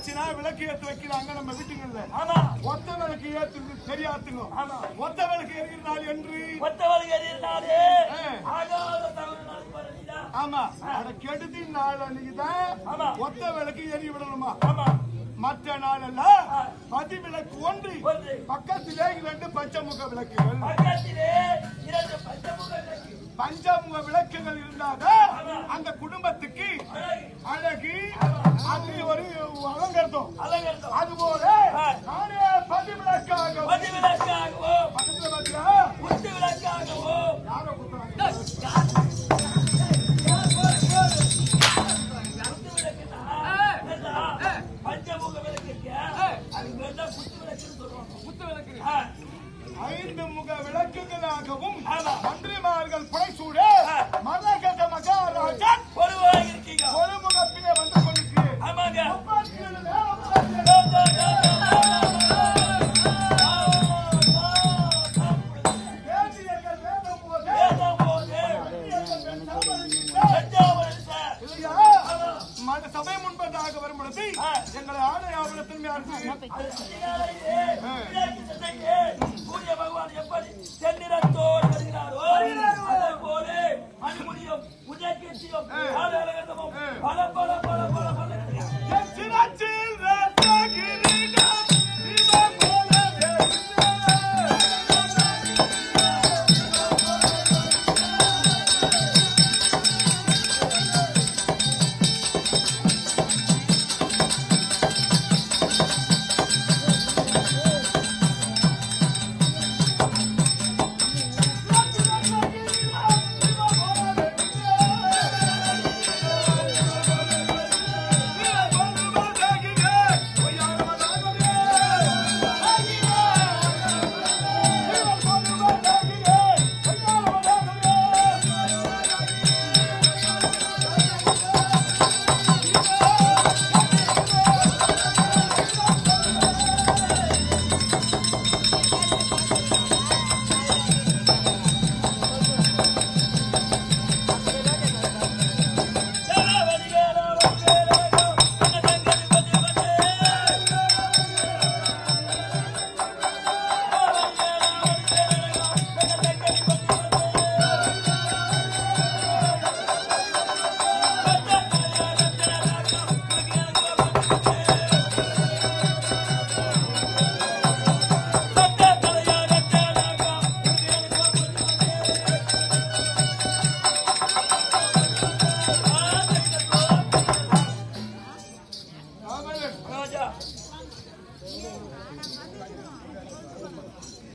எல்லாம் விளக்கு ஏத்து வைக்கிறாங்க நம்ம வீட்டுங்கள்ல ஆமா ஒத்த விளக்கு ஏத்துறது சரியாத்துங்க ஆமா. ஒத்த விளக்கு எரிகிற நாள் என்று தவறு நடந்து வரீங்களா ஆமா. அட கெடுதி நாள் அன்னைக்குதான். ஒத்த விளக்கு எரி விடணுமா? ஆமா. மற்ற நாளெல்லாம் ஆ. பதி விளக்கு ஒன்று. பக்கத்திலே இரண்டு பஞ்சமுக விளக்குகள். பக்கத்திலே இரண்டு பஞ்சமுக விளக்கு. விளக்குகள் இருந்தாதான் ஆமா. அந்த அலங்கரித்தம் அலங்கரித்தம் அதுபோல. நானே பதி விளக்காக பதி விளக்காகவோ பக்கத்துல பாத்தியா குத்து விளக்காகவோ யாரோ? பஞ்சமுக விளக்கு இருக்கியா? அது பேர் தான் குத்து விளக்குன்னு சொல்லுவாங்க. குத்து விளக்கு. ஐந்து முக விளக்குகளாகவும். மந்திரிமார்கள் புடைசூட எங்களை அது அதிகாலையிலே விளக்கு திசையிலே சூரிய பகவான் எப்படி செந்நிறத்தோடு வருகிறாரோ அதை போல மணிமுடியும் உதயகீர்த்தியும் காலகலகமும் பல பல பல பல பல என் சிரச்சில் ரத்த கிரீடம் தீபம் போல எரிந்தது. ராஜா